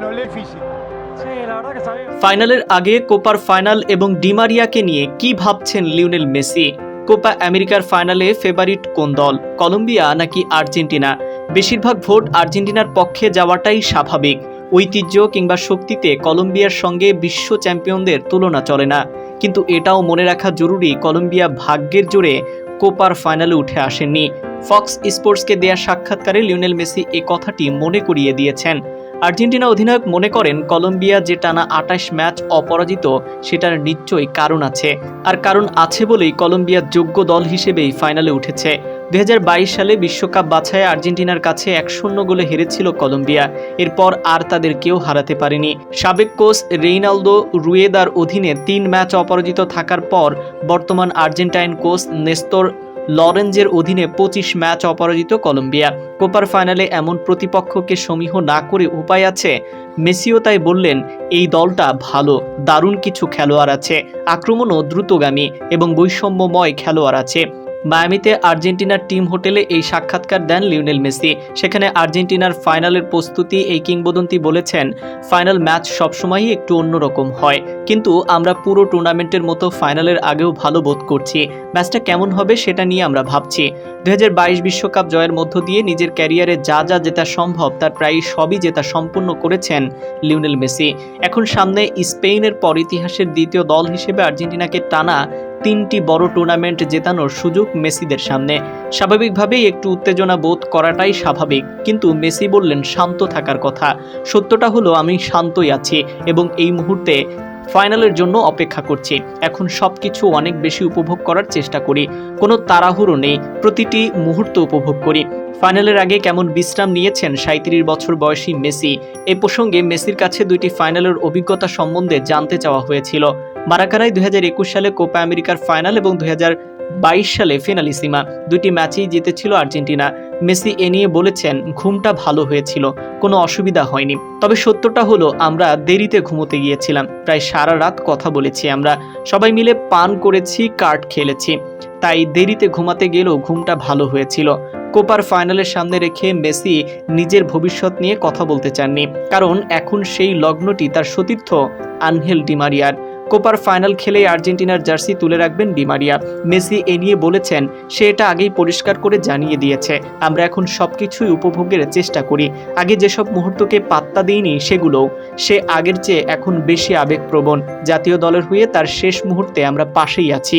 Bien. ফাইনালের আগে কোপার final এবং ডিমারিয়াকে নিয়ে কি ভাবছেন লিওনেল মেসি? কোপা আমেরিকার ফাইনালে ফেভারিট কোন দল? কলম্বিয়া নাকি আর্জেন্টিনা? বেশিরভাগ ভোট আর্জেন্টিনার পক্ষে যাওয়াটাই স্বাভাবিক। ঐতিহ্য কিংবা শক্তিতে কলম্বিয়ার সঙ্গে বিশ্ব চ্যাম্পিয়নদের তুলনা চলে না। কিন্তু এটাও মনে রাখা জরুরি কলম্বিয়া ভাগ্যের জোরে কোপার ফাইনালে উঠে আসেননি। ফক্স স্পোর্টসকে দেয়া সাক্ষাৎকারে লিওনেল মেসি এ কথাটি মনে করিয়ে দিয়েছেন। আর্জেন্টিনা অধিনায়ক মনে করেন কলম্বিয়া যে টানা আটাশ ম্যাচ অপরাজিত, সেটার নিশ্চয়ই কারণ আছে। আর কারণ আছে বলেই কলম্বিয়া যোগ্য দল হিসেবেই ফাইনালে উঠেছে। দুই হাজার বাইশ সালে বিশ্বকাপ বাছায় আর্জেন্টিনার কাছে এক শূন্য গোলে হেরেছিল কলম্বিয়া। এরপর আর তাদের কেউ হারাতে পারেনি। সাবেক কোচ রেইনালদো রুয়েদার অধীনে তিন ম্যাচ অপরাজিত থাকার পর বর্তমান আর্জেন্টাইন কোচ নেস্তর লরেঞ্জের অধীনে পঁচিশ ম্যাচ অপরাজিত কলম্বিয়া। কোপার ফাইনালে এমন প্রতিপক্ষকে সমীহ না করে উপায় আছে? মেসিও তাই বললেন, এই দলটা ভালো, দারুণ কিছু খেলোয়াড় আছে। আক্রমণও দ্রুতগামী এবং বৈষম্যময় খেলোয়াড় আছে। মায়ামিতে আর্জেন্টিনার টিম হোটেলে এই সাক্ষাৎকার দেন লিওনেল মেসি। সেখানে আর্জেন্টিনার ফাইনালের প্রস্তুতি এই কিংবদন্তি বলেছেন, ফাইনাল ম্যাচ সবসময়ই একটু অন্যরকম হয়। কিন্তু আমরা পুরো টুর্নামেন্টের মতো ফাইনালের আগেও ভালো বোধ করছি। ম্যাচটা কেমন হবে সেটা নিয়ে আমরা ভাবছি। দু বিশ্বকাপ জয়ের মধ্য দিয়ে নিজের ক্যারিয়ারে যা যা জেতা সম্ভব, তার প্রায় সবই জেতা সম্পূর্ণ করেছেন লিওনেল মেসি। এখন সামনে স্পেনের পর ইতিহাসের দ্বিতীয় দল হিসেবে আর্জেন্টিনাকে টানা তিনটি বড় টুর্নামেন্ট জেতানোর সুযোগ মেসিদের সামনে। স্বাভাবিকভাবেই একটু উত্তেজনা বোধ করাটাই স্বাভাবিক, কিন্তু মেসি বললেন শান্ত থাকার কথা। সত্যটা হলো, আমি শান্তই আছি এবং এই মুহূর্তে ফাইনালের জন্য অপেক্ষা করছি। এখন সব কিছু অনেক বেশি উপভোগ করার চেষ্টা করি। কোনো তাড়াহুড়ো নেই, প্রতিটি মুহূর্ত উপভোগ করি। ফাইনালের আগে কেমন বিশ্রাম নিয়েছেন সাঁত্রিশ বছর বয়সী মেসি? এ প্রসঙ্গে মেসির কাছে দুইটি ফাইনালের অভিজ্ঞতা সম্বন্ধে জানতে চাওয়া হয়েছিল। মারাকানায় দুই হাজার একুশ সালে কোপা আমেরিকার ফাইনাল এবং দুই হাজার বাইশ সালে ফিনালিসিমা। দুটি ম্যাচেই জিতেছিল আর্জেন্টিনা। মেসি এ নিয়ে বলেছেন, ঘুমটা ভালো হয়েছিল, কোনো অসুবিধা হয়নি। তবে সত্যটা হলো, আমরা দেরিতে ঘুমোতে গিয়েছিলাম। প্রায় সারা রাত কথা বলেছি আমরা। সবাই মিলে পান করেছি, কার্ড খেলেছি। তাই দেরিতে ঘুমাতে গেলেও ঘুমটা ভালো হয়েছিল। কোপার ফাইনালের সামনে রেখে মেসি নিজের ভবিষ্যৎ নিয়ে কথা বলতে চাননি। কারণ এখন সেই লগ্নটি তার সতীর্থ আনহেল ডিমারিয়ার। কোপার ফাইনাল খেলেই আর্জেন্টিনার জার্সি তুলে রাখবেন ডিমারিয়া মেসি এ নিয়ে বলেছেন, সে এটা আগেই পরিষ্কার করে জানিয়ে দিয়েছে। আমরা এখন সব কিছুই উপভোগের চেষ্টা করি। আগে যেসব মুহূর্তকে পাত্তা দিইনি সেগুলোও। সে আগের চেয়ে এখন বেশি আবেগপ্রবণ। জাতীয় দলের হয়ে তার শেষ মুহূর্তে আমরা পাশেই আছি।